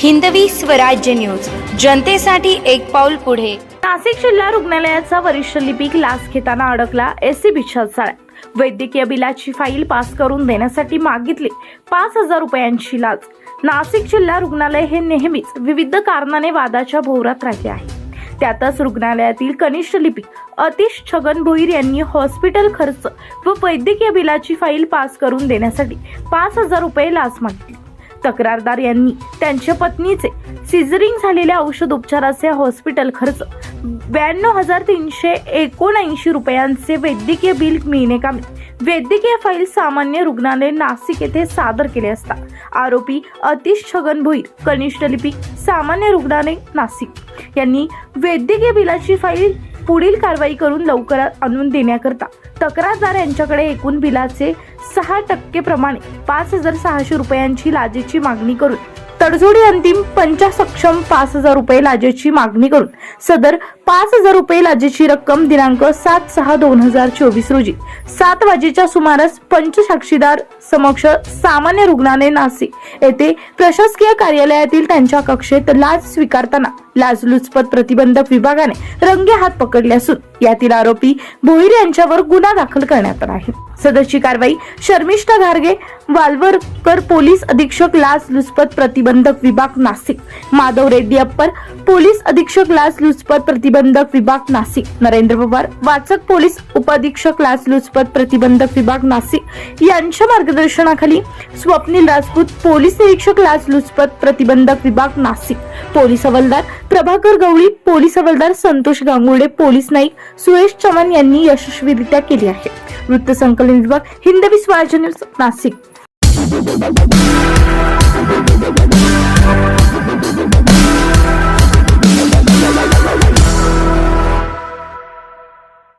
Hindavi Swarajya news. जनतेसाठी एक पाऊल पुढे. नाशिक जिल्हा रुग्णालयाचा वरिष्ठ लिपिक लाच घेताना अडकला एसीबीच्या जाळ्यात वैद्यकीय बिलाची फाईल पास करून देण्यासाठी मागितली पाच हजार रुपयांची लाच. नाशिक जिल्हा रुग्णालय हे नेहमीच विविध कारणाने वादाच्या भोवरात राहिले आहे. त्यातच रुग्णालयातील कनिष्ठ लिपिक अतिश छगन भोईर यांनी हॉस्पिटल खर्च व वैद्यकीय बिलाची फाईल पास करून देण्यासाठी पाच हजार रुपये लाच मागितली. तक्रारदार यांनी त्यांच्या पत्नीचे सिझरिंग झालेल्या औषध उपचाराचे हॉस्पिटल खर्च ब्याण्णव हजार तीनशे एकोणऐंशी रुपयांचे वैद्यकीय बिल मिळणेकामी वैद्यकीय फाईल सामान्य रुग्णालय नाशिक येथे सादर केले असता आरोपी अतिश छगन भोईर कनिष्ठ लिपिक सामान्य रुग्णालय नाशिक. यांनी वैद्यकीय बिलाची फाईल पुढील कारवाई करून लवकरात आणून देण्याकरता तक्रारदार यांच्याकडे एकूण बिलाचे सहा टक्के प्रमाणे पाच हजार सहाशे रुपयांची लाजेची मागणी करून तडजोडी अंतिम पंचासक्षम पाच हजार रुपये लाजेची मागणी करून सदर पाच हजार रुपये लाजेची रक्कम दिनांक सात सहा दोन हजार चोवीस रोजी सात वाजेच्या सुमारास पंचसाक्षीदार समक्ष सामान्य रुग्णाने नाशिक येथे प्रशासकीय कार्यालयातील त्यांच्या कक्षेत लाच स्वीकारताना लाचलुचपत प्रतिबंधक विभागाने रंगे हात पकडले असून यातील आरोपी भोईर यांच्यावर गुन्हा दाखल करण्यात आला आहे. सदरची कारवाई शर्मिष्ठा घारगे अप्पर पोलीस अधीक्षक लाच लुचपत प्रतिबंधक विभाग नाशिक. माधव रेड्डी अप्पर पोलीस अधीक्षक लाच लुचपत प्रतिबंधक विभाग नाशिक. नरेंद्र पवार वाचक पोलीस उपअधीक्षक लाच लुचपत प्रतिबंधक विभाग नाशिक. यांच्या मार्गदर्शनाखाली स्वप्नील राजपूत पोलीस निरीक्षक लाच लुचपत प्रतिबंधक विभाग नाशिक. पोलीस हवालदार प्रभाकर गवळी पोलीस हवालदार संतोष गांगुर्डे पोलीस नाईक सुरेश चव्हाण यांनी यशस्वीरित्या केली आहे. वृत्तसंकलन विभाग Hindavi Swarajya news Nashik. Thank you.